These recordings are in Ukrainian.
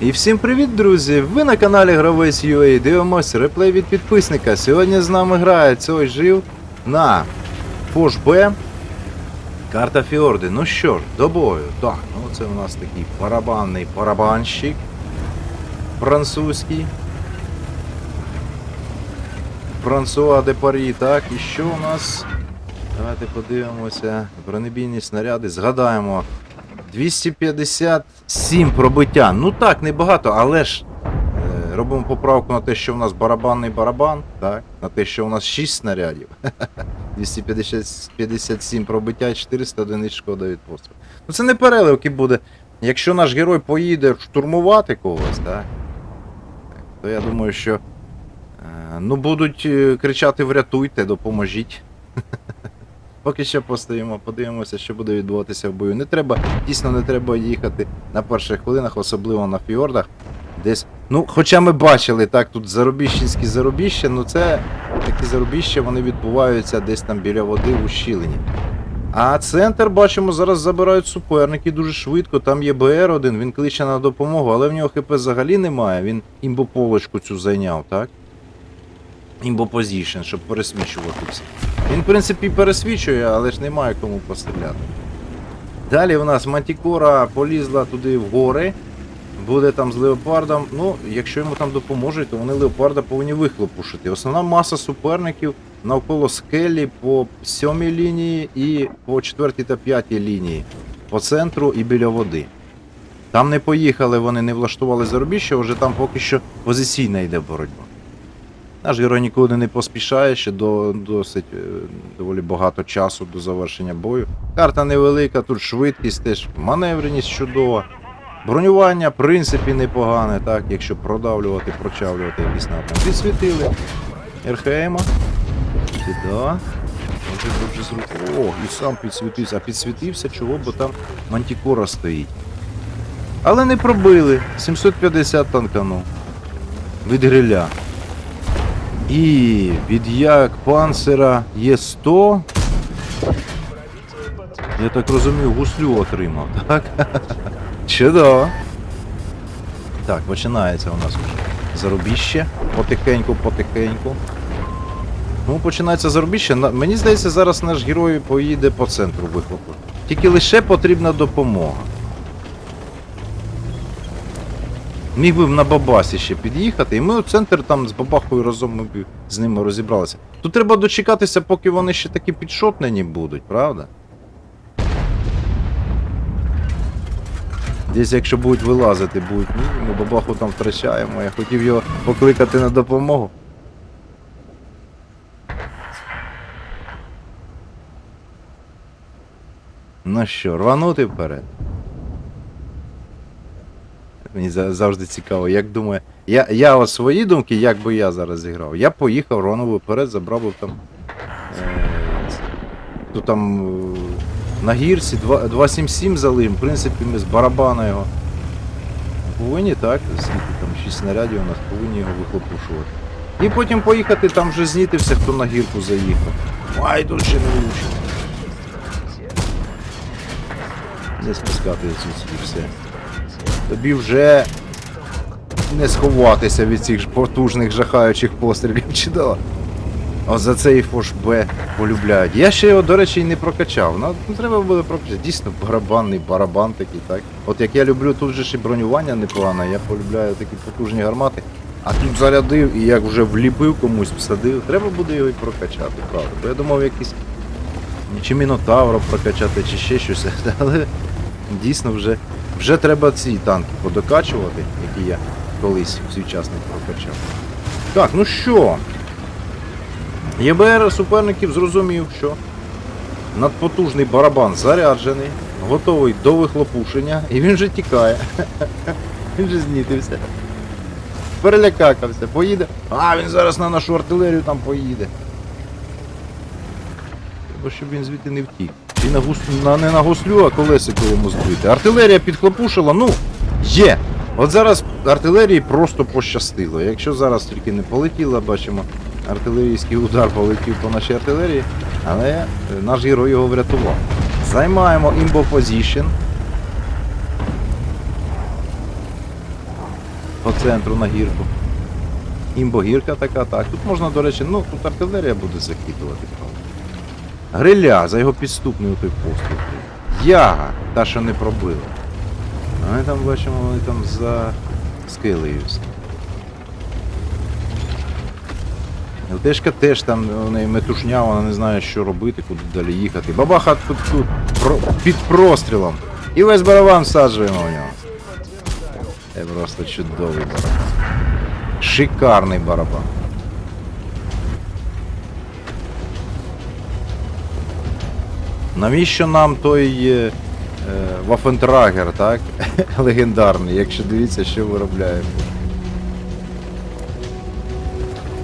І всім привіт, друзі! Ви на каналі Гравець UA дивимось реплей від підписника. Сьогодні з нами грає цей жив на Фош Б. Карта Фіорди. Ну що ж, до бою. Так, ну це у нас такий барабанний барабанщик. Французький. Франсуа де Парі, так, і що у нас? Давайте подивимося. Бронебійні снаряди. Згадаємо. 257 пробиття. Ну так, небагато, але ж е, робимо поправку на те, що в нас барабанний барабан, так? На те, що у нас 6 снарядів. 257 пробиття 400 одиниць шкода від пострілу. Ну це не переливки буде. Якщо наш герой поїде штурмувати когось, так? То я думаю, що е, ну будуть е, кричати врятуйте, допоможіть. Поки що постоїмо, подивимося, що буде відбуватися в бою. Не треба, дійсно не треба їхати на перших хвилинах, особливо на фіордах. Десь. Ну, хоча ми бачили, так, тут зарубіщенські зарубіща, ну це такі зарубіща, вони відбуваються десь там біля води в ущілині. А центр, бачимо, зараз забирають суперники дуже швидко. Там є БР-1, він кличе на допомогу, але в нього ХП взагалі немає. Він імбополочку цю зайняв, так? Імбопозішн, щоб пересмічувати все. Він, в принципі, пересвічує, але ж немає кому постріляти. Далі в нас Мантікора полізла туди в гори. Буде там з леопардом. Ну, якщо йому там допоможуть, то вони леопарда повинні вихлопушити. Основна маса суперників навколо скелі по сьомій лінії і по четвертій та п'ятій лінії. По центру і біля води. Там не поїхали, вони не влаштували зарубіжжя, вже там поки що позиційна йде боротьба. Наш герой нікуди не поспішає, ще до, досить е, доволі багато часу до завершення бою. Карта невелика, тут швидкість теж, маневреність чудова. Бронювання, в принципі, непогане, так, якщо продавлювати, прочавлювати якісь напрямки. Підсвітили. Дуже зру- О, і сам підсвітився. А підсвітився чого, бо там мантікора стоїть. Але не пробили. 750 танканув. Від гриля. І від як панцера є 100. Я так розумію, гуслю отримав, так? Чудово. Так, починається у нас вже зарубіще. Потихеньку, потихеньку. Ну, починається зарубіще. Мені здається, зараз наш герой поїде по центру вихлопу. Тільки лише потрібна допомога. Міг би на бабасі ще під'їхати, і ми у центр там з бабахою разом ми з ними розібралися. Тут треба дочекатися, поки вони ще такі підшотнені будуть, правда? Десь якщо будуть вилазити, будуть, ні, ми бабаху там втрачаємо. Я хотів його покликати на допомогу. Ну що, рванути вперед. Мені завжди цікаво, як думає. Я, я от свої думки, як би я зараз зіграв. Я поїхав, рванув вперед, забрав би там. Е, там е, на гірці 2 277 залим, в принципі, ми з барабана його. Повинні, так? Скільки там 6 снарядів у нас повинні його вихлопушувати. І потім поїхати там вже знітився, хто на гірку заїхав. Ай, тут ще не влучив. Не спускати звідси все. Тобі вже не сховатися від цих потужних жахаючих пострілів. Чудово. О, за цей фош Б полюбляють. Я ще його, до речі, і не прокачав. Ну, ну, треба було прокачати. Дійсно, барабанний барабан такий, так. От як я люблю, тут же і бронювання непогане, я полюбляю такі потужні гармати. А тут зарядив і як вже вліпив комусь, всадив. Треба буде його і прокачати, правда. Бо я думав якийсь. Чи Мінотавра прокачати, чи ще щось. Але дійсно вже, вже треба ці танки подокачувати, які я колись в свій час прокачав. Так, ну що? ЄБР суперників зрозумів, що надпотужний барабан заряджений, готовий до вихлопушення, і він же тікає. Він же знітився. Перелякакався, поїде. А, він зараз на нашу артилерію там поїде. Треба, щоб він звідти не втік. Чи на гус... на, не на гуслю, а колесико йому збити. Артилерія підхлопушила, ну, є. От зараз артилерії просто пощастило. Якщо зараз тільки не полетіла, бачимо, артилерійський удар полетів по нашій артилерії, але е, наш герой його врятував. Займаємо імбо позішн. По центру на гірку. Імбогірка така, так. Тут можна, до речі, ну тут артилерія буде захитувати. Гриля за його підступний той постріл. Яга, та, що не пробила. А ми там бачимо, вони там за скелеються. ЛТшка теж там у неї метушня, вона не знає, що робити, куди далі їхати. Бабаха тут, тут про, під прострілом. І весь барабан всаджуємо в нього. Це просто чудовий барабан. Шикарний барабан. Навіщо нам той е, е, Вафентрагер, так? Легендарний, якщо дивіться, що виробляє.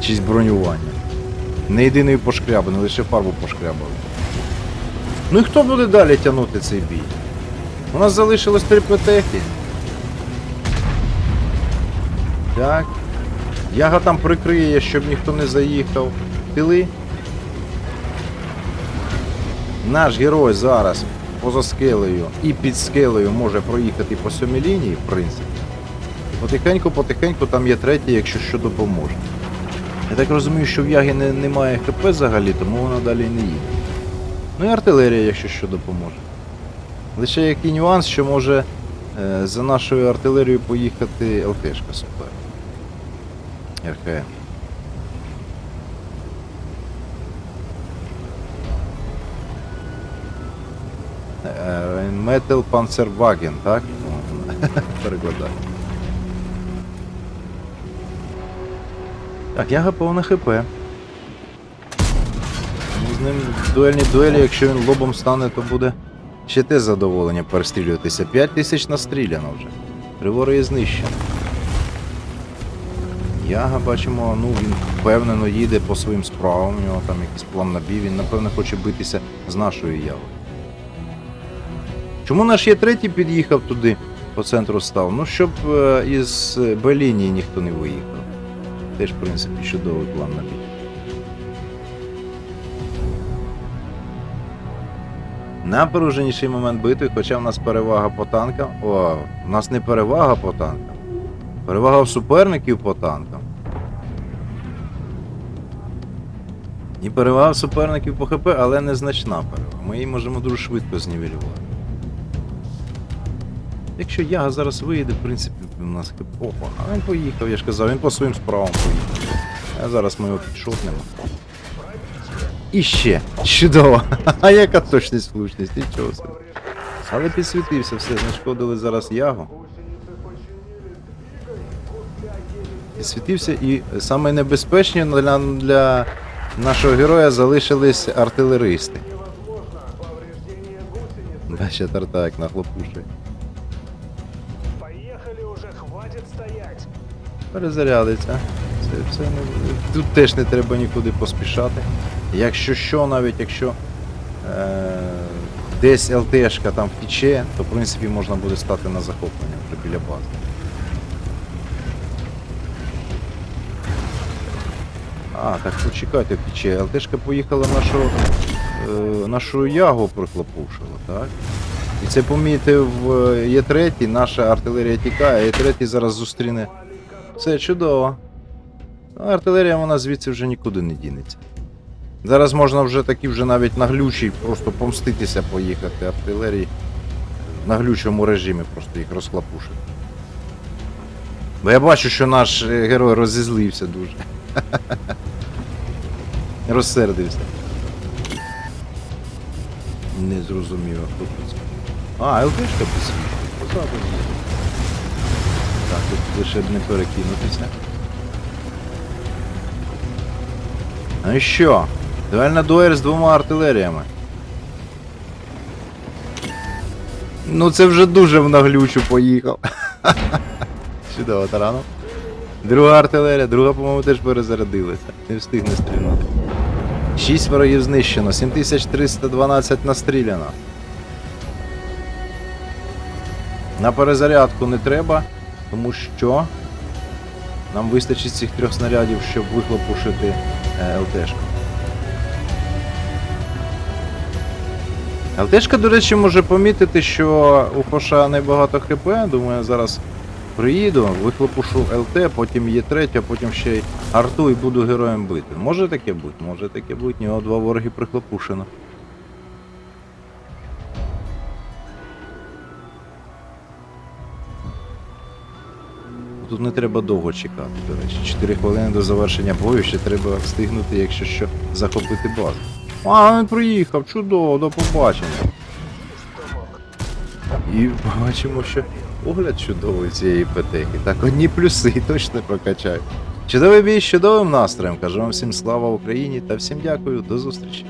Чись бронювання. Не єдиної пошкряби, не лише фарбу пошкрябали. Ну і хто буде далі тягнути цей бій? У нас залишилось три петехи. Так. Яга там прикриє, щоб ніхто не заїхав. Тили. Наш герой зараз поза скелею і під скелею може проїхати по сьомій лінії, в принципі. Потихеньку, потихеньку там є третій, якщо що допоможе. Я так розумію, що в Яги не, немає ХП взагалі, тому вона далі не їде. Ну і артилерія, якщо що допоможе. Лише який нюанс, що може е, за нашою артилерією поїхати ЛТшка супер. РХМ. Metal Panzerwagen, так? Перекладаю. Так, яга повна ХП. Ну, з ним дуельні дуелі, якщо він лобом стане, то буде ще те задоволення перестрілюватися. 5 тисяч настріляно вже. Приворує знищено. Яга бачимо, ну він впевнено їде по своїм справам, у нього там якийсь план на він напевно хоче битися з нашою явою. Чому наш є третій під'їхав туди, по центру став? Ну, щоб е, із Б-лінії ніхто не виїхав. Теж, в принципі, чудовий план на бій. Напруженіший момент битви, хоча в нас перевага по танкам. О, у нас не перевага по танкам. Перевага в суперників по танкам. І перевага в суперників по ХП, але незначна перевага. Ми її можемо дуже швидко знівелювати. Якщо Яга зараз виїде, в принципі, у нас Опа, а він поїхав, я ж казав, він по своїм справам поїхав. А зараз ми його підшотнемо. І ще. Чудово. А яка точність влучність, нічого собі. Але підсвітився, все, знешкодили зараз Ягу. Підсвітився і саме небезпечні для, для нашого героя залишились артилеристи. Бачите, тарта як нахлопушує. Перезарядиться. Це, це не... Тут теж не треба нікуди поспішати. Якщо що, навіть якщо е... десь ЛТшка там втіче, то в принципі можна буде стати на захоплення вже біля бази. А, так почекайте, втіче. ЛТшка поїхала нашу, е... нашу ягу прихлопушила, так? І це помітив е, Є3, наша артилерія тікає, Є3 зараз зустріне. Все чудово. Ну, артилерія вона звідси вже нікуди не дінеться. Зараз можна вже такі вже навіть на глючій просто помститися поїхати артилерії. На глючому режимі просто їх розхлопушити. Бо я бачу, що наш е, герой розізлився дуже. Розсердився. Не зрозумів, а хто тут. А, ЛТшка підсвічує. Позаду. Так, тут лише не перекинутися. Ну і що? Дуельна дуель з двома артилеріями. Ну це вже дуже в наглючу поїхав. Чудово, тарано. Друга артилерія, друга, по-моєму, теж перезарядилася. Не встигне стріляти. 6 ворогів знищено, 7312 настріляно. На перезарядку не треба, тому що нам вистачить цих трьох снарядів, щоб вихлопушити е, ЛТшку. ЛТшка, до речі, може помітити, що у Хоша небагато ХП. Думаю, зараз Приїду, вихлопушу ЛТ, потім є третя, потім ще й арту і буду героєм бити. Може таке бути, може таке бути, нього два вороги прихлопушено. Тут не треба довго чекати, до речі. 4 хвилини до завершення бою ще треба встигнути, якщо що, захопити базу. А, він приїхав, чудово, до побачення. І бачимо, що огляд чудовий цієї петехи. Так, одні плюси точно прокачають. Чудовий бій з чудовим настроєм. Кажу вам всім слава Україні та всім дякую, до зустрічі.